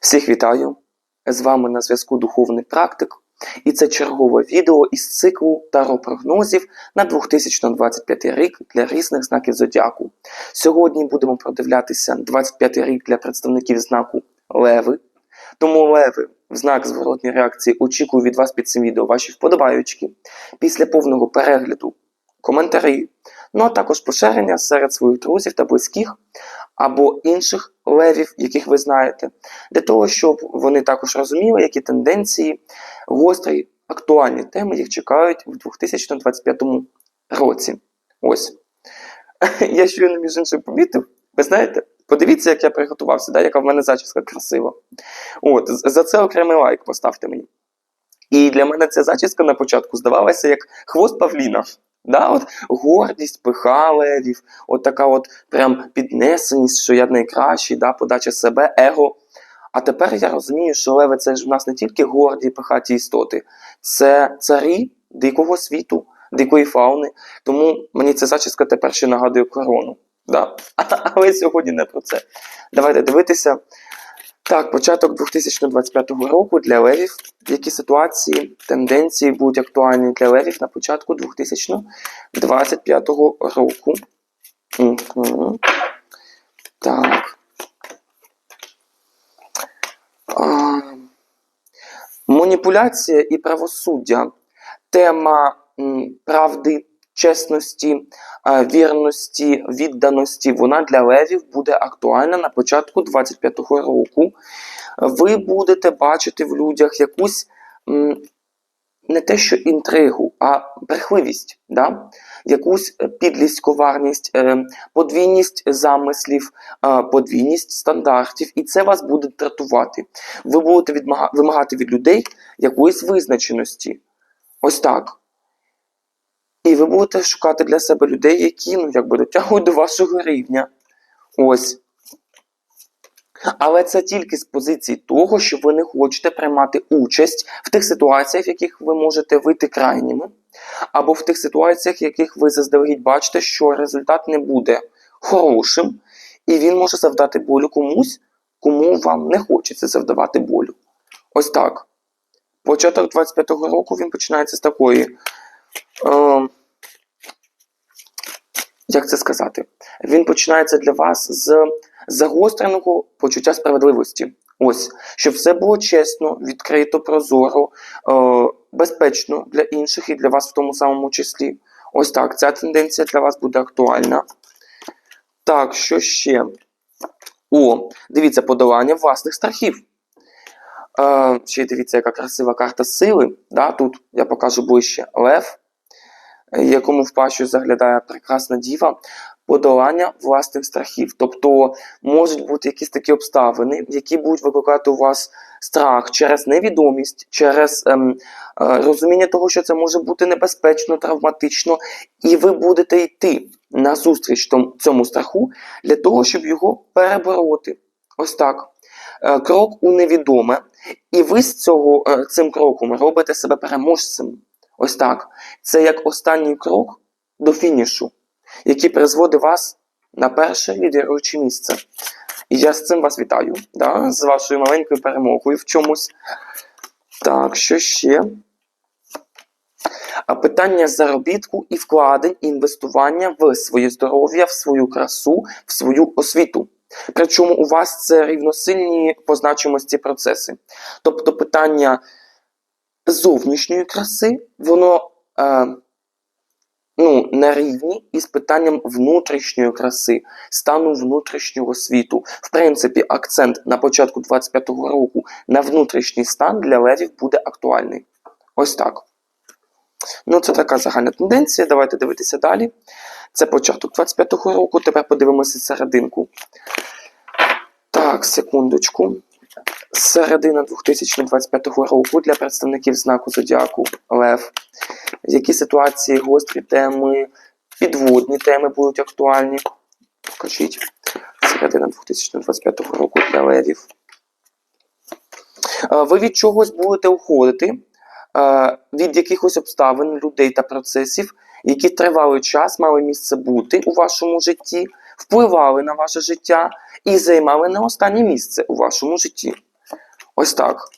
Всіх вітаю! З вами на зв'язку Духовний Практик, і це чергове відео із циклу Таро прогнозів на 2025 рік для різних знаків зодіаку. Сьогодні будемо продивлятися 25 рік для представників знаку Леви. Тому Леви, в знак зворотній реакції, очікую від вас під цим відео ваші вподобаючки. Після повного перегляду коментарі, ну а також поширення серед своїх друзів та близьких або інших левів, яких ви знаєте, для того, щоб вони також розуміли, які тенденції, гострі, актуальні теми їх чекають в 2025 році. Ось. Я щойно між іншим помітив, ви знаєте, подивіться, як я приготувався, да, яка в мене зачіска красива. От, за це окремий лайк поставте мені. І для мене ця зачіска на початку здавалася як хвост Павліна. Да, от гордість, пиха левів, от така от прям піднесеність, що я найкращий, да, подача себе, его. А тепер я розумію, що леви це ж в нас не тільки горді, пихаті істоти, це царі дикого світу, дикої фауни. Тому мені ця зачіска тепер ще нагадує корону. Да? Але сьогодні не про це. Давайте дивитися. Так, початок 2025 року для левів. Які ситуації, тенденції будуть актуальні для левів на початку 2025 року? Мгм. Так. Маніпуляція і правосуддя. Тема правди, чесності, вірності, відданості. Вона для левів буде актуальна на початку 25-го року. Ви будете бачити в людях якусь не те, що інтригу, а брехливість, да? якусь е, підлість, коварність, е, подвійність замислів, е, подвійність стандартів, і це вас буде дратувати. Ви будете вимагати від людей якоїсь визначеності. Ось так. І ви будете шукати для себе людей, які ну, якби дотягують до вашого рівня. Ось. Але це тільки з позиції того, що ви не хочете приймати участь в тих ситуаціях, в яких ви можете вийти крайніми, або в тих ситуаціях, в яких ви заздалегідь бачите, що результат не буде хорошим, і він може завдати болю комусь, кому вам не хочеться завдавати болю. Ось так. Початок 25-го року він починається з такої. Е, як це сказати? Він починається для вас з загостреного почуття справедливості. Ось, щоб все було чесно, відкрито, прозоро, е, безпечно для інших і для вас в тому самому числі. Ось так, ця тенденція для вас буде актуальна. Так, що ще? О, дивіться, подолання власних страхів. Е, ще дивіться, яка красива карта сили. Да? Тут я покажу ближче лев, якому в пащу заглядає прекрасна діва. Подолання власних страхів. Тобто можуть бути якісь такі обставини, які будуть викликати у вас страх через невідомість, через ем, е, розуміння того, що це може бути небезпечно, травматично, і ви будете йти назустріч цьому страху для того, щоб його перебороти. Ось так. Е, Крок у невідоме, і ви з цього е, цим кроком робите себе переможцем. Ось так. Це як останній крок до фінішу, який призводить вас на перше лідируюче місце. І я з цим вас вітаю, да? з вашою маленькою перемогою в чомусь. Так, що ще? А Питання заробітку і вкладень, і інвестування в своє здоров'я, в свою красу, в свою освіту. Причому у вас це рівносильні по значимості процеси. Тобто питання зовнішньої краси, воно е, ну, на рівні із питанням внутрішньої краси, стану внутрішнього світу. В принципі, акцент на початку 25-го року на внутрішній стан для левів буде актуальний. Ось так. Ну, це така загальна тенденція. Давайте дивитися далі. Це початок 25-го року. Тепер подивимося серединку. Так, секундочку. Середина 2025 року для представників знаку Зодіаку Лев. Які ситуації, гострі теми, підводні теми будуть актуальні? Покажіть. Середина 2025 року для левів. Е, Ви від чогось будете уходити, е, від якихось обставин, людей та процесів, які тривалий час мали місце бути у вашому житті, впливали на ваше життя і займали не останнє місце у вашому житті. Ось так.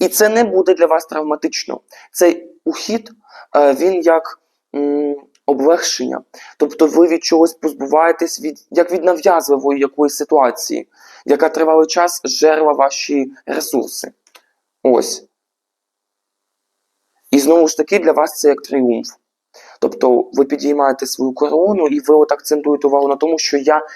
І це не буде для вас травматично. Цей ухід, е, він як м, облегшення. Тобто ви від чогось позбуваєтесь від, як від нав'язливої якоїсь ситуації, яка тривалий час жерла ваші ресурси. Ось. І знову ж таки, для вас це як тріумф. Тобто ви підіймаєте свою корону і ви от акцентуєте увагу на тому, що я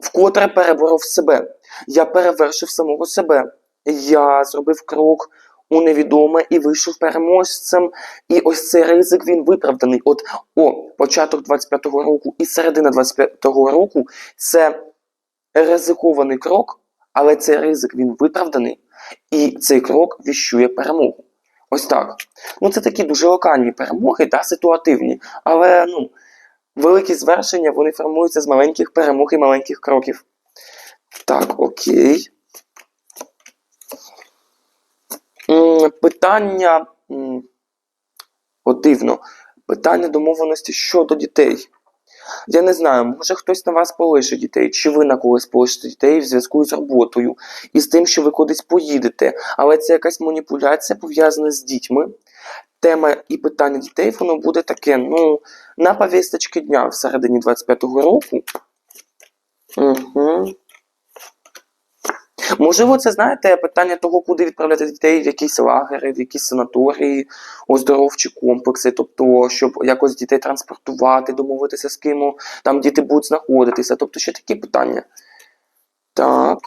вкотре переборов себе. Я перевершив самого себе. Я зробив крок у невідоме і вийшов переможцем. І ось цей ризик він виправданий. От о, початок 25-го року і середина 25-го року це ризикований крок, але цей ризик він виправданий, і цей крок віщує перемогу. Ось так. Ну, це такі дуже локальні перемоги та ситуативні. Але ну, великі звершення вони формуються з маленьких перемог і маленьких кроків. Так, окей. М, Питання. От дивно. Питання домовленості щодо дітей. Я не знаю, може хтось на вас полише дітей, чи ви на когось полишите дітей в зв'язку з роботою і з тим, що ви кудись поїдете. Але це якась маніпуляція пов'язана з дітьми. Тема і питання дітей, воно буде таке, ну, на повісточки дня в середині 25-го року. Угу. Можливо, це знаєте питання того, куди відправляти дітей в якісь лагери, в якісь санаторії, оздоровчі комплекси, тобто, щоб якось дітей транспортувати, домовитися з ким там діти будуть знаходитися. Тобто ще такі питання. Так.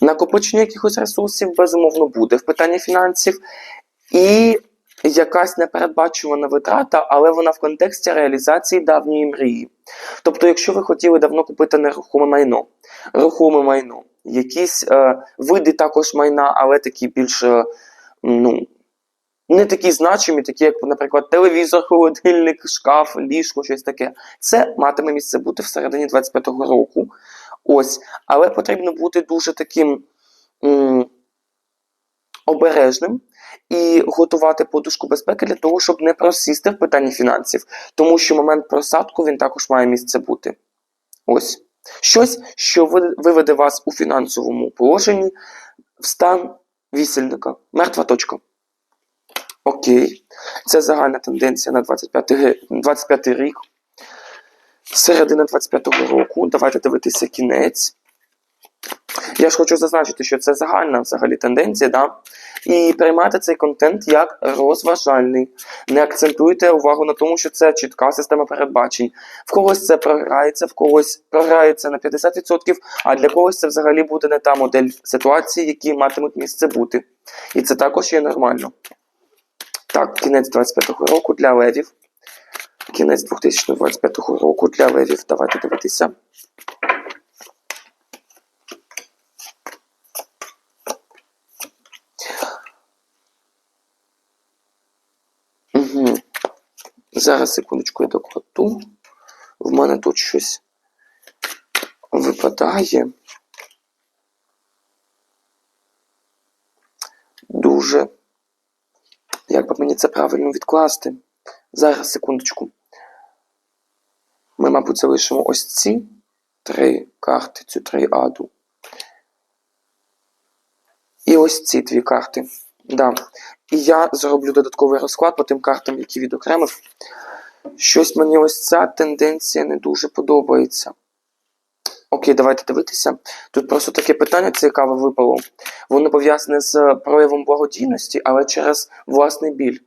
Накопичення якихось ресурсів, безумовно, буде в питанні фінансів. І якась непередбачувана витрата, але вона в контексті реалізації давньої мрії. Тобто, якщо ви хотіли давно купити нерухоме майно, рухоме майно, якісь е, види також майна, але такі більш е, ну, не такі значимі, такі, як, наприклад, телевізор, холодильник, шкаф, ліжко, щось таке. Це матиме місце бути всередині 25-го року. Ось, але потрібно бути дуже таким обережним і готувати подушку безпеки для того, щоб не просісти в питанні фінансів, тому що момент просадку він також має місце бути. Ось щось, що виведе вас у фінансовому положенні в стан вісельника. Мертва точка. Окей. Це загальна тенденція на 25, 25 рік. Середина 25-го року. Давайте дивитися кінець. Я ж хочу зазначити, що це загальна взагалі тенденція, да? і приймайте цей контент як розважальний. Не акцентуйте увагу на тому, що це чітка система передбачень. В когось це програється, в когось програється на 50%, а для когось це взагалі буде не та модель ситуації, які матимуть місце бути. І це також є нормально. Так, кінець 25-го року для левів. Кінець 2025 року для левів. Давайте дивитися. Угу. Зараз секундочку я докладу. В мене тут щось випадає. Дуже. Як би мені це правильно відкласти? Зараз, секундочку. Ми, мабуть, залишимо ось ці три карти, цю триаду. І ось ці дві карти. Да. І я зроблю додатковий розклад по тим картам, які відокремив. Щось мені ось ця тенденція не дуже подобається. Окей, давайте дивитися. Тут просто таке питання цікаве випало. Воно пов'язане з проявом благодійності, але через власний біль.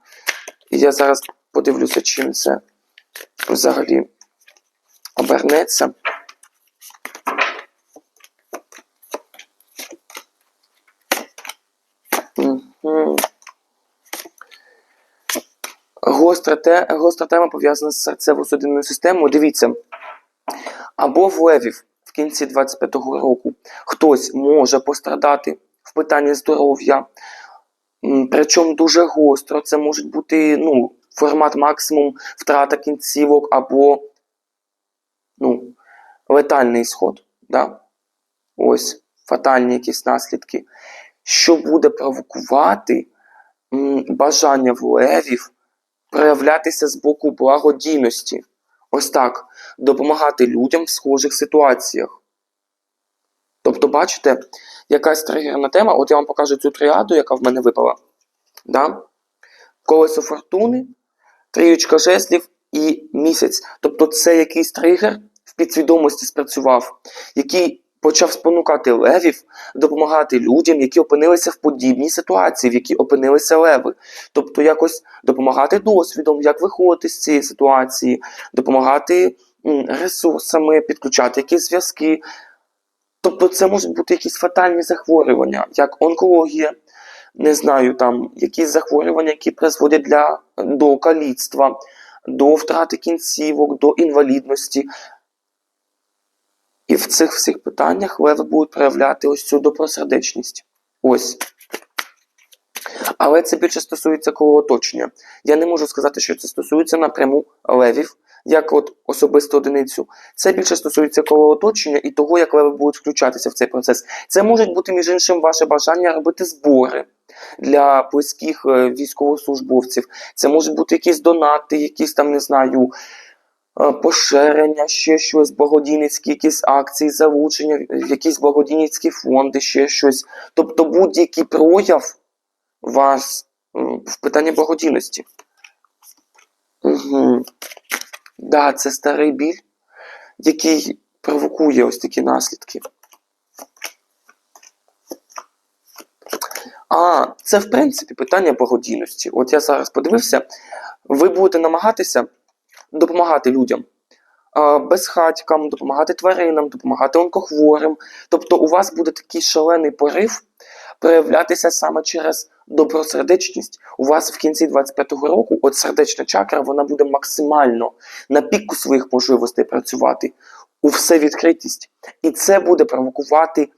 І я зараз подивлюся, чим це взагалі обернеться. Гостра, те, гостра тема пов'язана з серцево-судинною системою. Дивіться, або в левів в кінці 25-го року хтось може пострадати в питанні здоров'я, причому дуже гостро. Це може бути ну, формат максимум втрата кінцівок або ну, летальний сход. Да? Ось фатальні якісь наслідки, що буде провокувати бажання в левів проявлятися з боку благодійності. Ось так, допомагати людям в схожих ситуаціях. Тобто, бачите, якась тригерна тема. От я вам покажу цю тріаду, яка в мене випала. Да? Колесо фортуни, трієчка жезлів і місяць. Тобто, це якийсь тригер в підсвідомості спрацював, який почав спонукати левів допомагати людям, які опинилися в подібній ситуації, в якій опинилися леви. Тобто, якось допомагати досвідом, як виходити з цієї ситуації, допомагати ресурсами, підключати якісь зв'язки. Тобто, це можуть бути якісь фатальні захворювання, як онкологія, не знаю, там якісь захворювання, які призводять для, до каліцтва, до втрати кінцівок, до інвалідності. І в цих всіх питаннях леви будуть проявляти ось цю добросердечність. Ось. Але це більше стосується коло оточення. Я не можу сказати, що це стосується напряму левів, як от особисту одиницю. Це більше стосується коло оточення і того, як леви будуть включатися в цей процес. Це може бути, між іншим, ваше бажання робити збори для близьких е, військовослужбовців. Це можуть бути якісь донати, якісь там, не знаю, поширення, ще щось, благодійницькі якісь акції, залучення, якісь благодійницькі фонди, ще щось. Тобто будь-який прояв вас в питанні благодійності. Угу. Да, це старий біль, який провокує ось такі наслідки. А, це в принципі питання благодійності. От я зараз подивився, ви будете намагатися допомагати людям, безхатькам, допомагати тваринам, допомагати онкохворим. Тобто у вас буде такий шалений порив проявлятися саме через добросердечність. У вас в кінці 25-го року, от сердечна чакра, вона буде максимально на піку своїх можливостей працювати у все відкритість. І це буде провокувати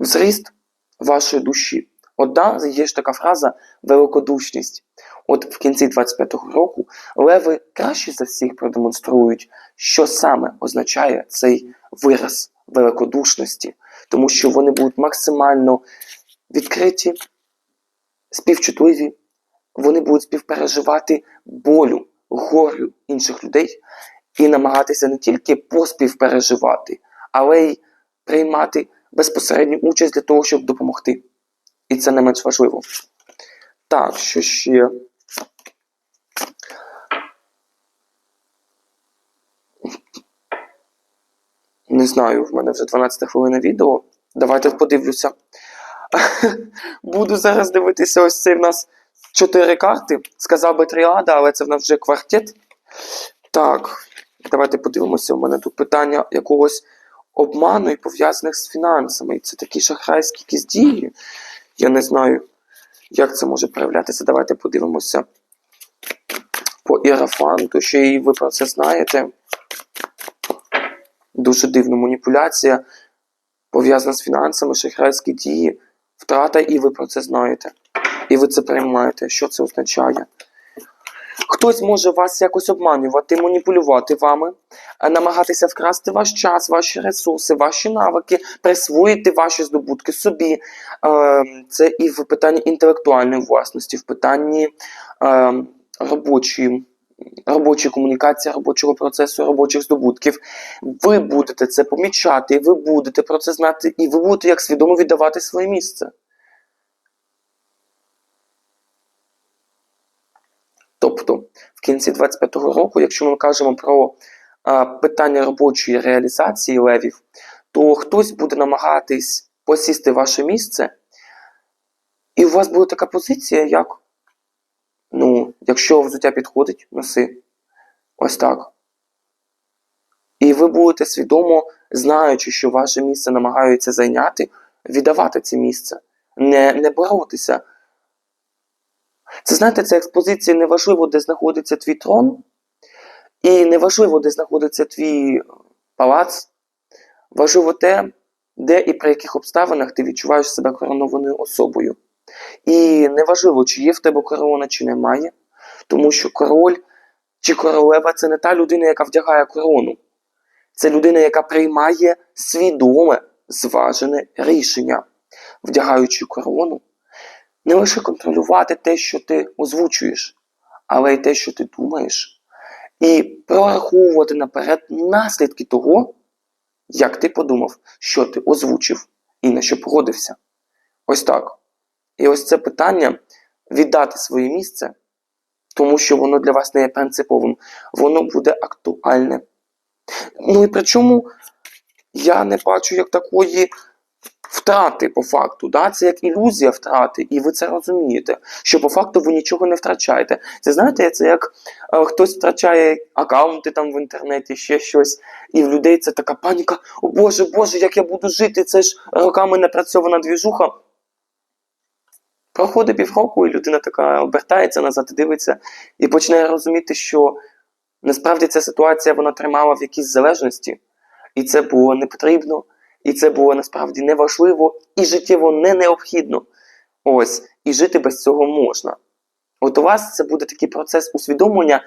зріст вашої душі. От да, є ж така фраза великодушність. От в кінці 25-го року леви краще за всіх продемонструють, що саме означає цей вираз великодушності, тому що вони будуть максимально відкриті, співчутливі, вони будуть співпереживати болю, горю інших людей і намагатися не тільки поспівпереживати, але й приймати безпосередню участь для того, щоб допомогти. І це не менш важливо. Так, що ще? Не знаю, в мене вже 12 хвилина відео. Давайте подивлюся. Буду зараз дивитися ось цей в нас чотири карти. Сказав би тріада, але це в нас вже квартет. Так, давайте подивимося. У мене тут питання якогось обману і пов'язаних з фінансами. І це такі шахрайські якісь дії. Я не знаю, як це може проявлятися. Давайте подивимося по ірафанту. Ще і ви про це знаєте. Дуже дивна маніпуляція, пов'язана з фінансами, шахрайські дії, втрата, і ви про це знаєте. І ви це приймаєте. Що це означає? Хтось може вас якось обманювати, маніпулювати вами, е, намагатися вкрасти ваш час, ваші ресурси, ваші навики, присвоїти ваші здобутки собі. Е, Це і в питанні інтелектуальної власності, в питанні робочої, робочої комунікації, робочого процесу, робочих здобутків. Ви будете це помічати, ви будете про це знати, і ви будете як свідомо віддавати своє місце. Тобто, в кінці 25-го року, якщо ми кажемо про а, питання робочої реалізації левів, то хтось буде намагатись посісти ваше місце, і у вас буде така позиція, як, якщо взуття підходить, носи. Ось так. І ви будете свідомо, знаючи, що ваше місце намагаються зайняти, віддавати це місце, не, не боротися. Це знаєте, це експозиція неважливо, де знаходиться твій трон, і неважливо, де знаходиться твій палац. Важливо те, де і при яких обставинах ти відчуваєш себе коронованою особою. І неважливо, чи є в тебе корона, чи немає, тому що король чи королева це не та людина, яка вдягає корону. Це людина, яка приймає свідоме, зважене рішення, вдягаючи корону не лише контролювати те, що ти озвучуєш, але й те, що ти думаєш, і прораховувати наперед наслідки того, як ти подумав, що ти озвучив і на що погодився. Ось так. І ось це питання віддати своє місце, тому що воно для вас не є принциповим, воно буде актуальне. Ну і причому я не бачу як такої втрати по факту. Да? Це як ілюзія втрати, і ви це розумієте, що по факту ви нічого не втрачаєте. Це знаєте, це як е, хтось втрачає аккаунти там в інтернеті, ще щось, і в людей це така паніка: о Боже, Боже, як я буду жити? Це ж роками напрацьована двіжуха. Проходить півроку, і людина така обертається назад, і дивиться, і починає розуміти, що насправді ця ситуація вона тримала в якійсь залежності, і це було не потрібно, і це було насправді не важливо і життєво не необхідно. Ось, і жити без цього можна. От у вас це буде такий процес усвідомлення,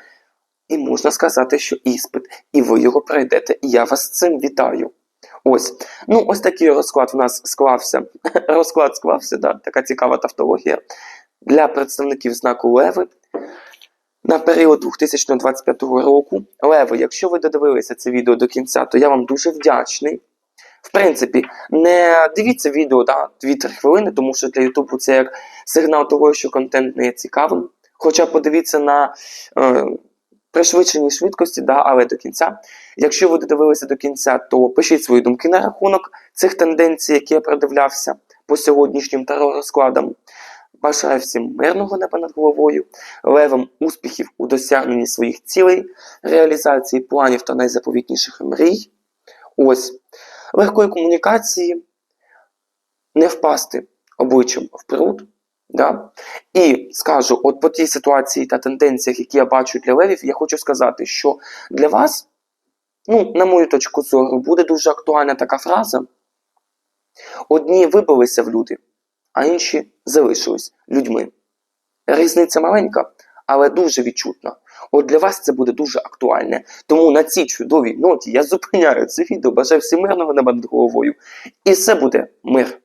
і можна сказати, що іспит, і ви його пройдете. І я вас цим вітаю. Ось. Ну, ось такий розклад у нас склався. Розклад склався, да, така цікава тавтологія. Для представників знаку Леви на період 2025 року. Леви, якщо ви додивилися це відео до кінця, то я вам дуже вдячний. В принципі, не дивіться відео да, 2-3 хвилини, тому що для Ютубу це як сигнал того, що контент не є цікавим. Хоча подивіться на е, пришвидшеній швидкості, да, але до кінця. Якщо ви додивилися до кінця, то пишіть свої думки на рахунок цих тенденцій, які я продивлявся по сьогоднішнім таро розкладам. Бажаю всім мирного неба над головою, левам успіхів у досягненні своїх цілей, реалізації планів та найзаповітніших мрій. Ось легкої комунікації, не впасти обличчям в пруд. Да? І скажу, от по тій ситуації та тенденціях, які я бачу для левів, я хочу сказати, що для вас, ну, на мою точку зору, буде дуже актуальна така фраза: одні вибилися в люди, а інші залишились людьми. Різниця маленька, але дуже відчутна. От для вас це буде дуже актуальне. Тому на цій чудовій ноті я зупиняю це відео, бажаю всім мирного неба над головою. І все буде мир.